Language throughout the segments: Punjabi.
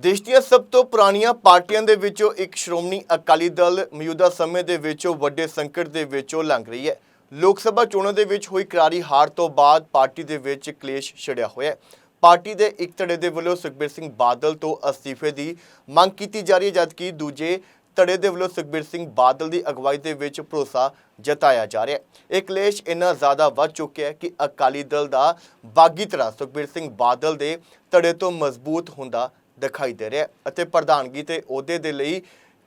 ਦੇਸ਼ ਦੀਆਂ ਸਭ ਤੋਂ ਪੁਰਾਣੀਆਂ ਪਾਰਟੀਆਂ ਦੇ ਵਿੱਚੋਂ ਇੱਕ ਸ਼੍ਰੋਮਣੀ ਅਕਾਲੀ ਦਲ ਮੌਜੂਦਾ ਸਮੇਂ ਦੇ ਵਿੱਚੋਂ ਵੱਡੇ ਸੰਕਟ ਦੇ ਵਿੱਚੋਂ ਲੰਘ ਰਹੀ ਹੈ। ਲੋਕ ਸਭਾ ਚੋਣਾਂ ਦੇ ਵਿੱਚ ਹੋਈ ਕਰਾਰੀ ਹਾਰ ਤੋਂ ਬਾਅਦ ਪਾਰਟੀ ਦੇ ਵਿੱਚ ਕਲੇਸ਼ ਛਿੜਿਆ ਹੋਇਆ ਹੈ। ਪਾਰਟੀ ਦੇ ਇੱਕ ਧੜੇ ਦੇ ਵੱਲੋਂ ਸੁਖਬੀਰ ਸਿੰਘ ਬਾਦਲ ਤੋਂ ਅਸਤੀਫੇ ਦੀ ਮੰਗ ਕੀਤੀ ਜਾ ਰਹੀ ਹੈ, ਜਦਕਿ ਦੂਜੇ ਧੜੇ ਦੇ ਵੱਲੋਂ ਸੁਖਬੀਰ ਸਿੰਘ ਬਾਦਲ ਦੀ ਅਗਵਾਈ ਦੇ ਵਿੱਚ ਭਰੋਸਾ ਜਤਾਇਆ ਜਾ ਰਿਹਾ ਹੈ। ਇਹ ਕਲੇਸ਼ ਇੰਨਾ ਜ਼ਿਆਦਾ ਵੱਧ ਚੁੱਕਿਆ ਹੈ ਕਿ ਅਕਾਲੀ ਦਲ ਦਾ ਬਾਗੀ ਧੜਾ ਸੁਖਬੀਰ ਸਿੰਘ ਬਾਦਲ ਦੇ ਧੜੇ ਤੋਂ ਮਜ਼ਬੂਤ ਹੁੰਦਾ ਦਿਖਾਈ ਦੇ ਰਿਹਾ ਅਤੇ ਪ੍ਰਧਾਨਗੀ ਤੇ ਅਹੁਦੇ ਦੇ ਲਈ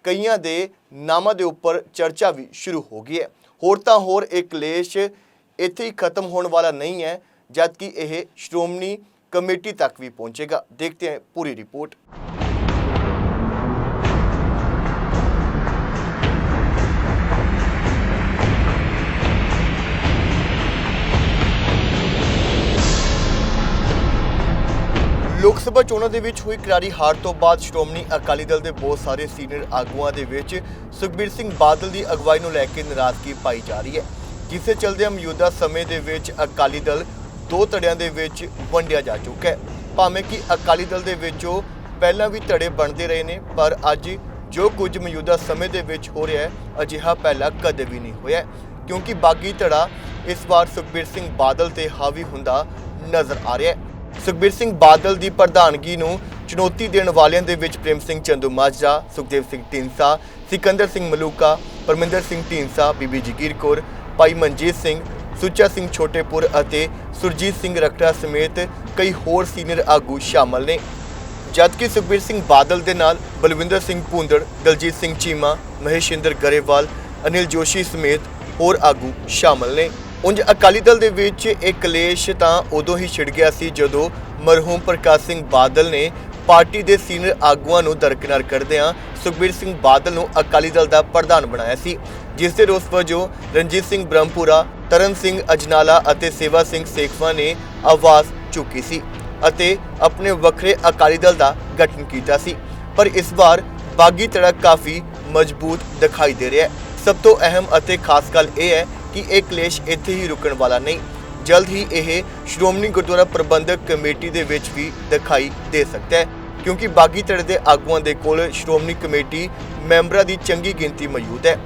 ਕਈਆਂ ਦੇ ਨਾਮਾਂ ਦੇ ਉੱਪਰ ਚਰਚਾ ਵੀ ਸ਼ੁਰੂ ਹੋ ਗਈ ਹੈ। ਹੋਰ ਤਾਂ ਹੋਰ ਇਹ ਕਲੇਸ਼ ਇੱਥੇ ਹੀ ਖਤਮ ਹੋਣ ਵਾਲਾ ਨਹੀਂ ਹੈ, ਜਦਕਿ ਇਹ ਸ਼੍ਰੋਮਣੀ ਕਮੇਟੀ ਤੱਕ ਵੀ ਪਹੁੰਚੇਗਾ। ਦੇਖਦੇ ਹਾਂ ਪੂਰੀ ਰਿਪੋਰਟ। ਲੋਕ ਸਭਾ ਚੋਣਾਂ ਦੇ ਵਿੱਚ ਹੋਈ ਕਰਾਰੀ ਹਾਰ ਤੋਂ ਬਾਅਦ ਸ਼੍ਰੋਮਣੀ ਅਕਾਲੀ ਦਲ ਦੇ ਬਹੁਤ ਸਾਰੇ ਸੀਨੀਅਰ ਆਗੂਆਂ ਦੇ ਵਿੱਚ ਸੁਖਬੀਰ ਸਿੰਘ ਬਾਦਲ ਦੀ ਅਗਵਾਈ ਨੂੰ ਲੈ ਕੇ ਨਾਰਾਜ਼ਗੀ ਪਾਈ ਜਾ ਰਹੀ ਹੈ, ਜਿਸੇ ਚਲਦੇ ਮੌਜੂਦਾ ਸਮੇਂ ਦੇ ਵਿੱਚ ਅਕਾਲੀ ਦਲ ਦੋ ਧੜਿਆਂ ਦੇ ਵਿੱਚ ਵੰਡਿਆ ਜਾ ਚੁੱਕਾ ਹੈ। ਭਾਵੇਂ ਕਿ ਅਕਾਲੀ ਦਲ ਦੇ ਵਿੱਚੋਂ ਪਹਿਲਾਂ ਵੀ ਧੜੇ ਬਣਦੇ ਰਹੇ ਨੇ, ਪਰ ਅੱਜ ਜੋ ਕੁਝ ਮੌਜੂਦਾ ਸਮੇਂ ਦੇ ਵਿੱਚ ਹੋ ਰਿਹਾ ਹੈ, ਅਜਿਹਾ ਪਹਿਲਾਂ ਕਦੇ ਵੀ ਨਹੀਂ ਹੋਇਆ ਕਿਉਂਕਿ ਬਾਗੀ ਧੜਾ ਇਸ ਵਾਰ ਸੁਖਬੀਰ ਸਿੰਘ ਬਾਦਲ ਤੇ ਹਾਵੀ ਹੁੰਦਾ ਨਜ਼ਰ ਆ ਰਿਹਾ ਹੈ। ਸੁਖਬੀਰ ਸਿੰਘ ਬਾਦਲ ਦੀ ਪ੍ਰਧਾਨਗੀ ਨੂੰ ਚੁਣੌਤੀ ਦੇਣ ਵਾਲਿਆਂ ਦੇ ਵਿੱਚ ਪ੍ਰੇਮ ਸਿੰਘ ਚੰਦੂ ਮਾਜਰਾ, ਸੁਖਦੇਵ ਸਿੰਘ ਢੀਂਸਾ ਸਿਕੰਦਰ ਸਿੰਘ ਮਲੂਕਾ, ਪਰਮਿੰਦਰ ਸਿੰਘ ਢੀਂਸਾ ਬੀਬੀ ਜਗੀਰ ਕੌਰ ਭਾਈ ਮਨਜੀਤ ਸਿੰਘ, ਸੁੱਚਾ ਸਿੰਘ ਛੋਟੇਪੁਰ ਅਤੇ ਸੁਰਜੀਤ ਸਿੰਘ ਰਖੜਾ ਸਮੇਤ ਕਈ ਹੋਰ ਸੀਨੀਅਰ ਆਗੂ ਸ਼ਾਮਲ ਨੇ। ਜਦਕਿ ਸੁਖਬੀਰ ਸਿੰਘ ਬਾਦਲ ਦੇ ਨਾਲ ਬਲਵਿੰਦਰ ਸਿੰਘ ਭੂੰਦੜ, ਦਲਜੀਤ ਸਿੰਘ ਚੀਮਾ, ਮਹੇਸ਼ਿੰਦਰ ਗਰੇਵਾਲ, ਅਨਿਲ ਜੋਸ਼ੀ ਸਮੇਤ ਹੋਰ ਆਗੂ ਸ਼ਾਮਲ ਨੇ। ਉਂਝ ਅਕਾਲੀ ਦਲ ਦੇ ਵਿੱਚ ਇਹ ਕਲੇਸ਼ ਤਾਂ ਉਦੋਂ ਹੀ ਛਿੜ ਗਿਆ ਸੀ ਜਦੋਂ ਮਰਹੂਮ ਪ੍ਰਕਾਸ਼ ਸਿੰਘ ਬਾਦਲ ਨੇ ਪਾਰਟੀ ਦੇ ਸੀਨੀਅਰ ਆਗੂਆਂ ਨੂੰ ਦਰਕਿਨਾਰ ਕਰਦਿਆਂ ਸੁਖਬੀਰ ਸਿੰਘ ਬਾਦਲ ਨੂੰ ਅਕਾਲੀ ਦਲ ਦਾ ਪ੍ਰਧਾਨ ਬਣਾਇਆ ਸੀ, ਜਿਸ ਦੇ ਰੋਸ ਵਜੋਂ ਰਣਜੀਤ ਸਿੰਘ ਬ੍ਰਹਮਪੁਰਾ, ਤਰਨ ਸਿੰਘ ਅਜਨਾਲਾ ਅਤੇ ਸੇਵਾ ਸਿੰਘ ਸੇਖਵਾ ਨੇ ਆਵਾਜ਼ ਚੁੱਕੀ ਸੀ ਅਤੇ ਆਪਣੇ ਵੱਖਰੇ ਅਕਾਲੀ ਦਲ ਦਾ ਗਠਨ ਕੀਤਾ ਸੀ। ਪਰ ਇਸ ਵਾਰ ਬਾਗੀ ਧੜਾ ਕਾਫੀ ਮਜ਼ਬੂਤ ਦਿਖਾਈ ਦੇ ਰਿਹਾ ਹੈ। ਸਭ ਤੋਂ ਅਹਿਮ ਅਤੇ ਖਾਸ ਗੱਲ ਇਹ ਹੈ ਕਿ ਇਹ ਕਲੇਸ਼ ਇੱਥੇ ਹੀ ਰੁਕਣ ਵਾਲਾ ਨਹੀਂ। ਜਲਦ ਹੀ ਇਹ ਸ਼੍ਰੋਮਣੀ ਗੁਰਦੁਆਰਾ ਪ੍ਰਬੰਧਕ ਕਮੇਟੀ ਦੇ ਵਿੱਚ ਵੀ ਦਿਖਾਈ ਦੇ ਸਕਦਾ ਹੈ, ਕਿਉਂਕਿ ਬਾਗੀ ਧੜੇ ਦੇ ਆਗੂਆਂ ਦੇ ਕੋਲ ਸ਼੍ਰੋਮਣੀ ਕਮੇਟੀ ਮੈਂਬਰਾਂ ਦੀ ਚੰਗੀ ਗਿਣਤੀ ਮੌਜੂਦ ਹੈ,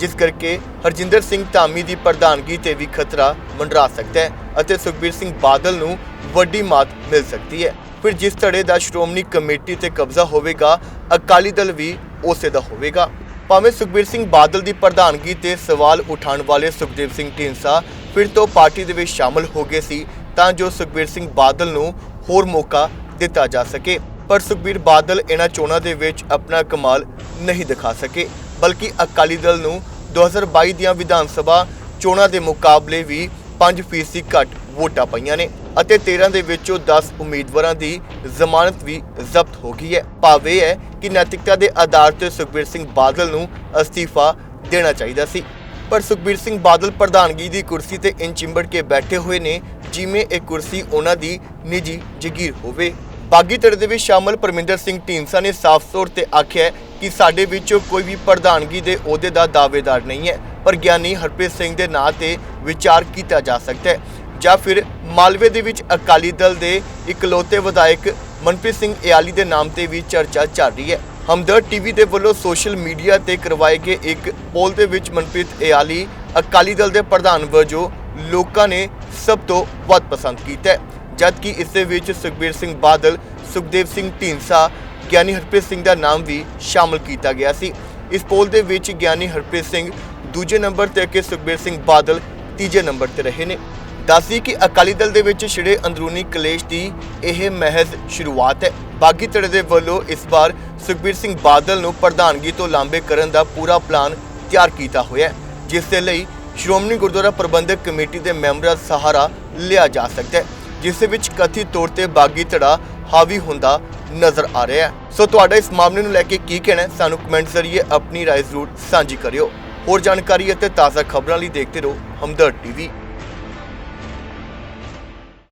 ਜਿਸ ਕਰਕੇ ਹਰਜਿੰਦਰ ਸਿੰਘ ਧਾਮੀ ਦੀ ਪ੍ਰਧਾਨਗੀ ਤੇ ਵੀ ਖਤਰਾ ਮੰਡਰਾ ਸਕਦਾ ਹੈ ਅਤੇ ਸੁਖਬੀਰ ਸਿੰਘ ਬਾਦਲ ਨੂੰ ਵੱਡੀ ਮਾਤ ਮਿਲ ਸਕਦੀ ਹੈ। ਫਿਰ ਜਿਸ ਧੜੇ ਦਾ ਸ਼੍ਰੋਮਣੀ ਕਮੇਟੀ ਤੇ ਕਬਜ਼ਾ ਹੋਵੇਗਾ, ਅਕਾਲੀ ਦਲ ਵੀ ਉਸੇ ਦਾ ਹੋਵੇਗਾ। ਭਾਵੇਂ ਸੁਖਬੀਰ ਸਿੰਘ ਬਾਦਲ ਦੀ ਪ੍ਰਧਾਨਗੀ ਤੇ ਸਵਾਲ ਉਠਾਉਣ ਵਾਲੇ ਸੁਖਦੇਵ ਸਿੰਘ ਢੀਂਸਾ ਫਿਰ ਤੋਂ ਪਾਰਟੀ ਦੇ ਵਿੱਚ ਸ਼ਾਮਲ ਹੋ ਗਏ ਸੀ, ਤਾਂ ਜੋ ਸੁਖਬੀਰ ਸਿੰਘ ਬਾਦਲ ਨੂੰ ਹੋਰ ਮੌਕਾ ਦਿੱਤਾ ਜਾ ਸਕੇ। ਪਰ ਸੁਖਬੀਰ ਬਾਦਲ ਇਹਨਾਂ ਚੋਣਾਂ ਦੇ ਵਿੱਚ ਆਪਣਾ ਕਮਾਲ ਨਹੀਂ ਦਿਖਾ ਸਕੇ, ਬਲਕਿ ਅਕਾਲੀ ਦਲ ਨੂੰ 2022 ਦੀਆਂ ਵਿਧਾਨ ਸਭਾ ਚੋਣਾਂ ਦੇ ਮੁਕਾਬਲੇ ਵੀ 5 ਫੀਸਦੀ ਘੱਟ ਵੋਟਾਂ ਪਈਆਂ ਨੇ। ਅਤੇ 13 ਦੇ ਵਿੱਚੋਂ 10 ਉਮੀਦਵਾਰਾਂ ਦੀ ਜ਼ਮਾਨਤ ਵੀ ਜ਼ਬਤ ਹੋ ਗਈ ਹੈ। ਭਾਵ ਇਹ ਹੈ ਕਿ ਨੈਤਿਕਤਾ ਦੇ ਆਧਾਰ ਤੇ ਸੁਖਬੀਰ ਸਿੰਘ ਬਾਦਲ ਨੂੰ ਅਸਤੀਫਾ ਦੇਣਾ ਚਾਹੀਦਾ ਸੀ। ਪਰ ਸੁਖਬੀਰ ਸਿੰਘ ਬਾਦਲ ਪ੍ਰਧਾਨਗੀ ਦੀ ਕੁਰਸੀ ਤੇ ਇੰਚ ਚਿੰਬੜ ਕੇ ਬੈਠੇ ਹੋਏ ਨੇ, ਜਿਵੇਂ ਇਹ ਕੁਰਸੀ ਉਹਨਾਂ ਦੀ ਨਿੱਜੀ ਜਗੀਰ ਹੋਵੇ। ਬਾਗੀ ਧੜੇ ਦੇ ਵਿੱਚ ਸ਼ਾਮਲ ਪਰਮਿੰਦਰ ਸਿੰਘ ਢੀਂਸਾ ਨੇ ਸਾਫ਼ ਤੌਰ ਤੇ ਆਖਿਆ ਕਿ ਸਾਡੇ ਵਿੱਚੋਂ ਕੋਈ ਵੀ ਪ੍ਰਧਾਨਗੀ ਦੇ ਅਹੁਦੇ ਦਾ ਦਾਅਵੇਦਾਰ ਨਹੀਂ ਹੈ, ਪਰ ਗਿਆਨੀ ਹਰਪ੍ਰੀਤ ਸਿੰਘ ਦੇ ਨਾਂ ਤੇ ਵਿਚਾਰ ਕੀਤਾ ਜਾ ਸਕਦਾ ਹੈ। ਜਾਂ ਫਿਰ ਮਾਲਵੇ ਦੇ ਵਿੱਚ ਅਕਾਲੀ ਦਲ ਦੇ ਇਕਲੌਤੇ ਵਿਧਾਇਕ ਮਨਪ੍ਰੀਤ ਸਿੰਘ ਇਆਲੀ ਦੇ ਨਾਮ ਤੇ ਵੀ ਚਰਚਾ ਚੱਲ ਰਹੀ ਹੈ। ਹਮਦਰਦ ਟੀਵੀ ਦੇ ਵੱਲੋਂ ਸੋਸ਼ਲ ਮੀਡੀਆ ਤੇ ਕਰਵਾਏ ਗਏ ਇੱਕ ਪੋਲ ਦੇ ਵਿੱਚ ਮਨਪ੍ਰੀਤ ਇਆਲੀ ਅਕਾਲੀ ਦਲ ਦੇ ਪ੍ਰਧਾਨ ਵਜੋਂ ਲੋਕਾਂ ਨੇ ਸਭ ਤੋਂ ਵੱਧ ਪਸੰਦ ਕੀਤਾ ਜਦਕਿ ਇਸ ਦੇ ਵਿੱਚ ਸੁਖਬੀਰ ਸਿੰਘ ਬਾਦਲ, ਸੁਖਦੇਵ ਸਿੰਘ ਢੀਂਸਾ ਗਿਆਨੀ ਹਰਪ੍ਰੀਤ ਸਿੰਘ ਦਾ ਨਾਮ ਵੀ ਸ਼ਾਮਲ ਕੀਤਾ ਗਿਆ ਸੀ। ਇਸ ਪੋਲ ਦੇ ਵਿੱਚ ਗਿਆਨੀ ਹਰਪ੍ਰੀਤ ਸਿੰਘ ਦੂਜੇ ਨੰਬਰ ਤੇ ਅਤੇ ਸੁਖਬੀਰ ਸਿੰਘ ਬਾਦਲ ਤੀਜੇ ਨੰਬਰ ਤੇ ਰਹੇ ਨੇ। ਦੱਸਦੀ ਕਿ ਅਕਾਲੀ ਦਲ ਦੇ ਵਿੱਚ ਛਿੜੇ ਅੰਦਰੂਨੀ ਕਲੇਸ਼ ਦੀ ਇਹ ਮਹਿਜ਼ ਸ਼ੁਰੂਆਤ ਹੈ। ਬਾਗੀ ਧੜੇ ਦੇ ਵੱਲੋਂ ਇਸ ਵਾਰ ਸੁਖਬੀਰ ਸਿੰਘ ਬਾਦਲ ਨੂੰ ਪ੍ਰਧਾਨਗੀ ਤੋਂ ਲਾਂਬੇ ਕਰਨ ਦਾ ਪੂਰਾ ਪਲਾਨ ਤਿਆਰ ਕੀਤਾ ਹੋਇਆ ਹੈ, ਜਿਸ ਦੇ ਲਈ ਸ਼੍ਰੋਮਣੀ ਗੁਰਦੁਆਰਾ ਪ੍ਰਬੰਧਕ ਕਮੇਟੀ ਦੇ ਮੈਂਬਰਾਂ ਸਹਾਰਾ ਲਿਆ ਜਾ ਸਕਦਾ ਹੈ, ਜਿਸ ਦੇ ਵਿੱਚ ਕਥਿਤ ਤੌਰ ਤੇ ਬਾਗੀ ਧੜਾ ਹਾਵੀ ਹੁੰਦਾ ਨਜ਼ਰ ਆ ਰਿਹਾ ਹੈ। ਸੋ ਤੁਹਾਡਾ ਇਸ ਮਾਮਲੇ ਨੂੰ ਲੈ ਕੇ ਕੀ ਕਹਿਣਾ ਹੈ, ਸਾਨੂੰ ਕਮੈਂਟ ਜ਼ਰੀਏ ਆਪਣੀ ਰਾਏ ਜ਼ਰੂਰ ਸਾਂਝੀ ਕਰਿਓ। ਹੋਰ ਜਾਣਕਾਰੀ ਅਤੇ ਤਾਜ਼ਾ ਖਬਰਾਂ ਲਈ ਦੇਖਦੇ ਰਹੋ ਹਮਦਰਦ ਟੀਵੀ।